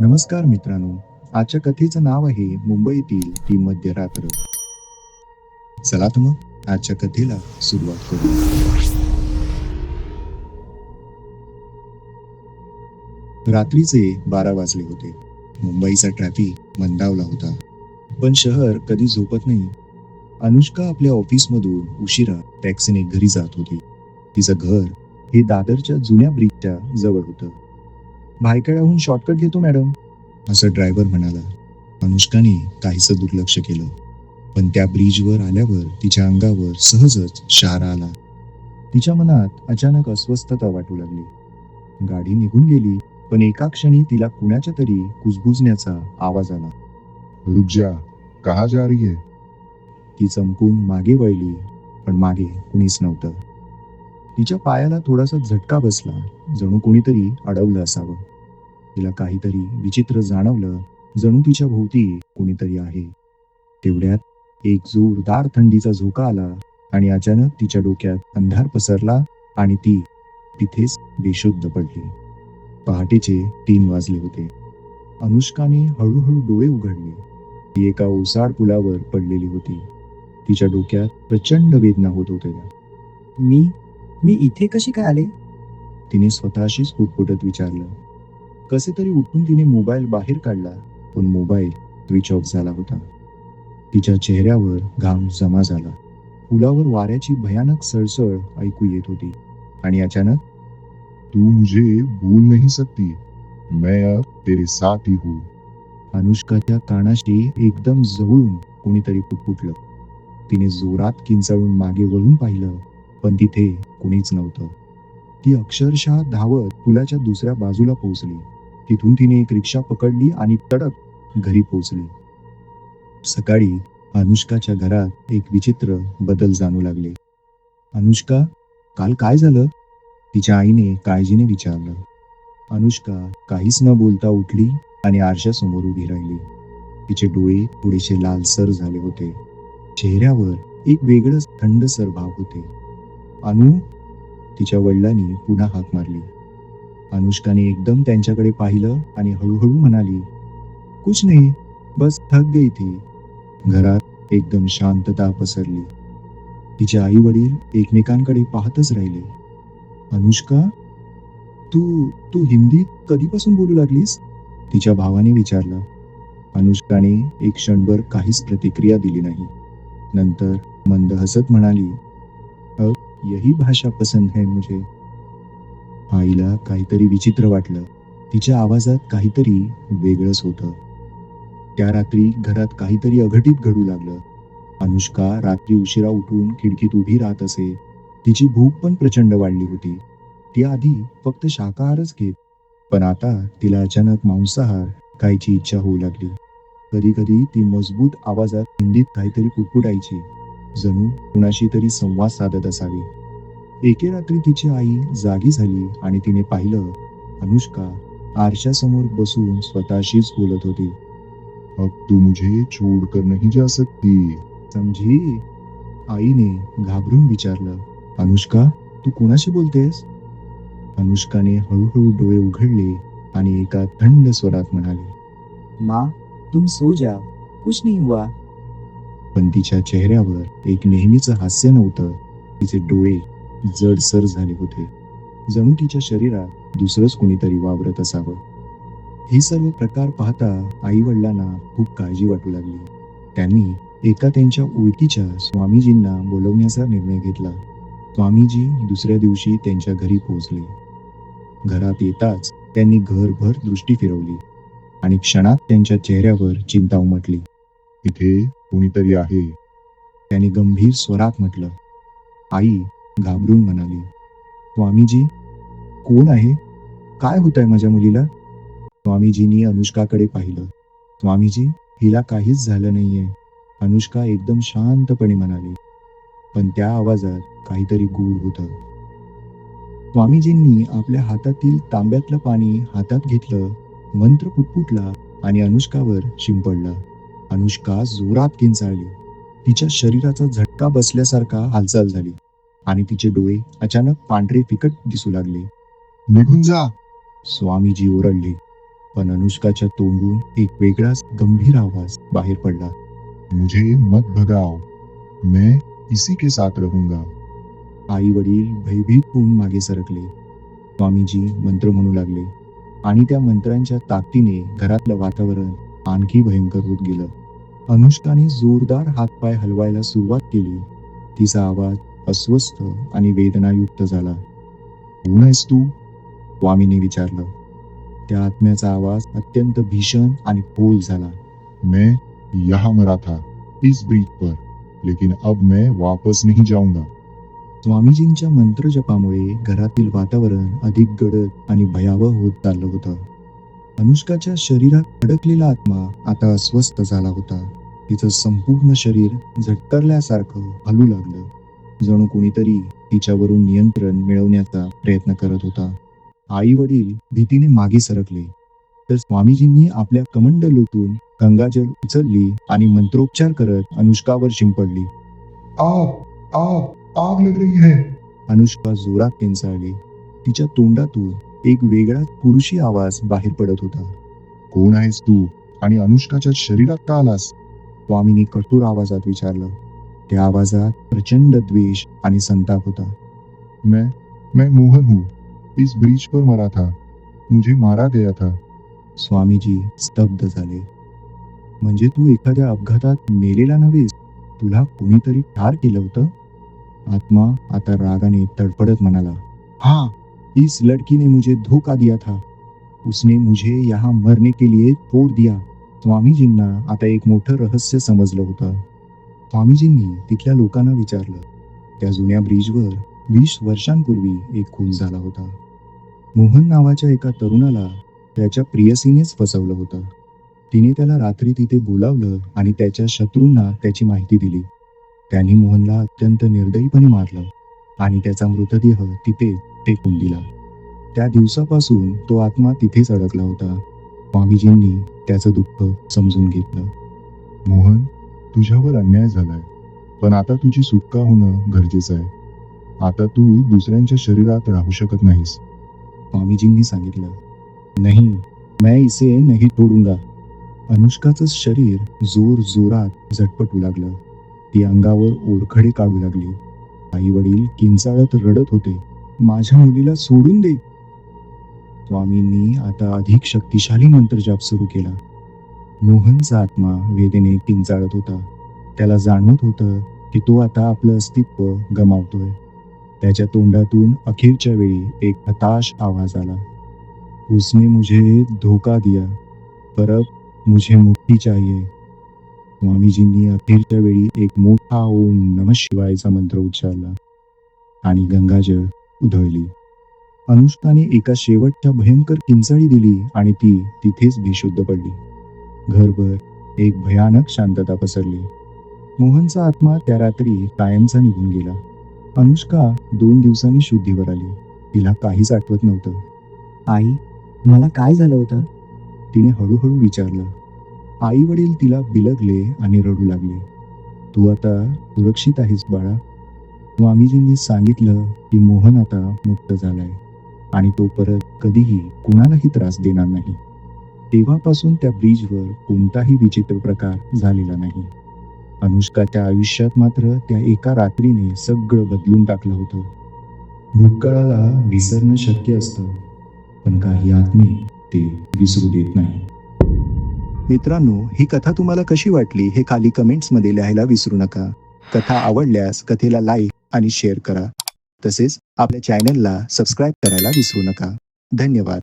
नमस्कार मित्रांनो आजच्या कथेचं नाव आहे मुंबईतील ती मध्यरात्र. चला तर मग आजच्या कथेला सुरुवात करू. रात्रीचे बारा वाजले होते. मुंबईचा ट्रॅफिक मंदावला होता. पण शहर कधी झोपत नाही. अनुष्का आपल्या ऑफिसमधून उशिरा टॅक्सीने घरी जात होती. तिचं घर हे दादरच्या जुन्या ब्रिजच्या जवळ होतं. भायखळ्याहून शॉर्टकट घेतो मॅडम असं ड्रायव्हर म्हणाला. अनुष्काने काहीसं दुर्लक्ष केलं. पण त्या ब्रिजवर आल्यावर तिच्या अंगावर सहजच शहारा आला. तिच्या मनात अचानक अस्वस्थता वाटू लागली. गाडी निघून गेली पण एका क्षणी तिला कुणाच्या तरी कुजबुजण्याचा आवाज आला. रुक जा कहा जा रही है? ती चमकून मागे वळली पण मागे कुणीच नव्हतं. तिच्या पायाला थोडासा झटका बसला जणू कोणीतरी अडवलं असावं. तिला काहीतरी विचित्र जाणवलं जणू तिच्या भोवती कोणीतरी आहे. तेवढ्यात एक जोरदार थंडीचा झोका आला आणि अचानक तिच्या डोक्यात अंधार पसरला आणि ती तिथेच बेशुद्ध पडली. पहाटेचे तीन वाजले होते. अनुष्काने हळूहळू डोळे उघडले. ती एका ओसाड पुलावर पडलेली होती. तिच्या डोक्यात प्रचंड वेदना होत होत्या. मी मी इथे कशी काय आले? तिने स्वतःशीच पुटपुटत विचारलं. कसे तरी उठून तिने मोबाईल बाहेर काढला पण मोबाईल स्विच ऑफ झाला होता. तिच्या चेहऱ्यावर घाम जमा झाला. पुलावर वाऱ्याची भयानक सळसळ ऐकू येत होती. आणि अचानक तू मुझे भूल नहीं सकती. मैं अब तेरे साथ ही हूँ. अनुष्काच्या कानाशी एकदम जवळून कोणीतरी पुटपुटलं तिने जोरात किंचाळून मागे वळून पाहिलं. पण तिथे कुणीच नव्हतं. ती अक्षरशः धावत पुलाच्या दुसऱ्या बाजूला पोहोचली. तिथून तिने एक रिक्षा पकडली आणि तडक घरी पोहोचली. सकाळी अनुष्काच्या घरात एक विचित्र बदल जाणू लागले. अनुष्का काल काय झालं? तिच्या आईने काळजीने विचारलं. अनुष्का काहीच न बोलता उठली आणि आरशासमोर उभी राहिली. तिचे डोळे थोडेसे लालसर झाले होते. चेहऱ्यावर एक वेगळंच थंडसर भाव होते. अनु तिच्या वडिलांनी पुन्हा हाक मारली. अनुष्काने एकदम त्यांच्याकडे पाहिलं आणि हळूहळू म्हणाली कुछ नाही बस थक गई थी. घरात एकदम शांतता पसरली. तिचे आई वडील एकमेकांकडे पाहतच राहिले. अनुष्का तू तू हिंदीत कधीपासून बोलू लागलीस? तिच्या भावाने विचारलं. अनुष्काने एक क्षणभर काहीच प्रतिक्रिया दिली नाही. नंतर मंद हसत म्हणाली यही भाषा पसंत है मुझे. आईला काहीतरी विचित्र वाटलं. तिच्या आवाजात काहीतरी वेगळंच होतं. त्या रात्री घरात काहीतरी अघटित घडू लागलं. अनुष्का रात्री उशिरा उठून खिडकीत उभी राहत असे. तिची भूक पण प्रचंड वाढली होती. ती आधी फक्त शाकाहारच घेत पण आता तिला अचानक मांसाहार खायची इच्छा होऊ लागली. कधी कधी ती मजबूत आवाजात हिंदीत काहीतरी कुटपुटायची जणू कुणाशी तरी संवाद साधत असावी. एके रात्री तिची आई जागी झाली आणि तिने पाहिलं अनुष्का आरशासमोर बसून स्वतःशीच बोलत होती. अब तू मुझे छोड़कर नहीं जा सकती. समजी आईने घाबरून विचारलं अनुष्का तू कुणाशी बोलतेस? अनुष्काने हळूहळू डोळे उघडले आणि एका थंड स्वरात म्हणाले माँ तुम सो जाओ कुछ नहीं हुआ. पण तिच्या चेहऱ्यावर एक नेहमीचं हास्य नव्हतं. तिचे डोळे जडसर झाले होते. जणू तिच्या शरीरात दुसरंच कोणीतरी वावरत असावं. हे सर्व प्रकार पाहता आई वडिलांना खूप काळजी वाटू लागली. त्यांनी एका त्यांच्या ओळखीच्या स्वामीजींना बोलवण्याचा निर्णय घेतला. स्वामीजी दुसऱ्या दिवशी त्यांच्या घरी पोहोचले. घरात येताच त्यांनी घरभर दृष्टी फिरवली आणि क्षणात त्यांच्या चेहऱ्यावर चिंता उमटली. तिथे कोणीतरी आहे. त्याने गंभीर स्वरात म्हटलं आई घाबरून म्हणाली स्वामीजी कोण आहे? काय होत आहे माझ्या मुलीला? स्वामीजींनी अनुष्काकडे पाहिलं. स्वामीजी हिला काहीच झालं नाहीये. अनुष्का एकदम शांतपणे म्हणाली पण त्या आवाजात काहीतरी गूढ होत. स्वामीजींनी आपल्या हातातील तांब्यातलं पाणी हातात घेतलं मंत्र पुटपुटला आणि अनुष्कावर शिंपडला. अनुष्का जोरात किंचाळली. तिच्या शरीराचा झटका बसल्यासारखा हालचाल झाली आणि तिचे डोळे अचानक पांढरे फिकट दिसू लागले. निघून जा. स्वामीजी ओरडले पण अनुष्काच्या तोंडून एक वेगळाच गंभीर आवाज बाहेर पडला. मुझे मत भगाओ. मैं इसी के साथ रहूंगा. आई वडील भयभीत होऊन मागे सरकले. स्वामीजी मंत्र म्हणू लागले आणि त्या मंत्रांच्या ताकदीने घरातलं वातावरण आणखी भयंकर होत गेलं. अनुष्काने जोरदार हातपाय हलवायला सुरुवात केली. तिचा आवाज अस्वस्थ आणि वेदनायुक्त झाला. कोण आहेस तू? स्वामीने विचारलं. त्या आत्म्याचा आवाज अत्यंत भीषण आणि खोल झाला. मैं यहाँ मरा था इस ब्रिज पर लेकिन अब मैं वापस नहीं जाऊंगा. स्वामीजींच्या मंत्रजपामुळे घरातील वातावरण अधिक गडद आणि भयावह होत चाललं होतं. अनुष्काच्या शरीरात अडकलेला आत्मा आता अस्वस्थ झाला होता. तिचं संपूर्ण शरीर झटकारल्यासारखं हलू लागलं. जणू कोणीतरी तिच्यावरून नियंत्रण मिळवण्याचा प्रयत्न करत होता. आई वडील भीतीने मागे सरकले. तर स्वामीजींनी आपल्या कमंड लुटून गंगाजल उचलली आणि मंत्रोपचार करत अनुष्कावर शिंपडली. आग आग आग लग रही है. अनुष्का जोरात किंचाळली तिच्या तोंडातून एक वेगळा पुरुषी आवाज बाहेर पडत होता. कोण आहेस तू आणि अनुष्काच्या शरीरात का आलास? स्वामीने कठोर आवाजात विचारलं. त्या आवाजात प्रचंड द्वेष आणि संताप होता. मैं मैं मोहन हूँ. इस ब्रिज पर मरा था. मुझे मारा गया था. स्वामीजी स्तब्ध झाले. म्हणजे तू एखाद्या अपघातात मेलेला नव्हेस? तुला कोणीतरी ठार केलं होतं? आत्मा आता रागाने तडफडत म्हणाला. हा इस लड़की ने मुझे धोखा दिया था। उसने मुझे यहाँ मरने के लिए छोड़ दिया। स्वामीजींना आता एक मोठं रहस्य समजलं होतं। स्वामीजींनी तिथल्या लोकांना विचारलं। त्या जुन्या ब्रिजवर वीस वर्षांपूर्वी एक खून झाला होता. मोहन नावाच्या एका तरुणाला त्याच्या प्रियसीनेच फसवलं होतं. तिने त्याला रात्री तिथे बोलावलं आणि त्याच्या शत्रूंना त्याची माहिती दिली. त्यांनी मोहनला अत्यंत निर्दयीपणे मारलं आणि त्याचा मृतदेह तिथे फेकून दिला त्या दिवसापासून तो आत्मा तिथेच अडकला होता. स्वामीजींनी त्याचं दुःख समजून घेतलं. मोहन तुझ्यावर अन्याय झालाय. पण आता तुझी सुटका होणं गरजेचं आहे. आता तू दुसऱ्यांच्या शरीरात राहू शकत नाहीस. स्वामीजींनी सांगितलं. नाही मैं इसे नहीं तोडूंगा. अनुष्काचं शरीर जोर जोरात झटपटू लागलं. ती अंगावर ओरखडे काढू लागली. आई वडील किंचाळत रडत होते. माझ्या मुलीला सोडून दे. स्वामींनी आता अधिक शक्तिशाली मंत्रजाप सुरू केला. मोहनचा आत्मा वेदने किंचाळत होता. त्याला जाणवत होतं की तो आता आपलं अस्तित्व गमावतोय. त्याच्या तोंडातून अखेरच्या वेळी एक हताश आवाज आला. उसने मुझे धोका दिया. पर अब मुझे मुक्ती चाहिए. स्वामीजींनी अखेरच्या वेळी एक मोठा ओम नम शिवायचा मंत्र उच्चारला. आणि गंगाजळ उधळली. अनुष्काने एका शेवटच्या भयंकर किंचाळी दिली आणि ती तिथेच बेशुद्ध पडली. घरभर एक भयानक शांतता पसरली. मोहनचा आत्मा त्या रात्री कायमचा निघून गेला. अनुष्का दोन दिवसांनी शुद्धीवर आली. तिला काहीच आठवत नव्हतं. आई मला काय झालं होतं? तिने हळूहळू विचारलं. आई वडील तिला बिलगले आणि रडू लागले. तू आता सुरक्षित आहेस बाळा. स्वामीजींनी सांगितलं की मोहन आता मुक्त झालाय आणि तो परत कधीही कुणालाही त्रास देणार नाही. तेव्हापासून त्या ब्रिजवर कोणताही विचित्र प्रकार झालेला नाही. अनुष्का त्या आयुष्यात मात्र त्या एका रात्रीने सगळं बदलून टाकलं होतं. भूतकाळाला विसरणं शक्य असतं पण काही आत्मे ते विसरू देत नाही. मित्रांनो ही कथा तुम्हाला कशी वाटली हे खाली कमेंट्समध्ये लिहायला विसरू नका. कथा आवडल्यास कथेला लाईक आणि शेअर करा. तसेच आपल्या चॅनलला सबस्क्राईब करायला विसरू नका. धन्यवाद.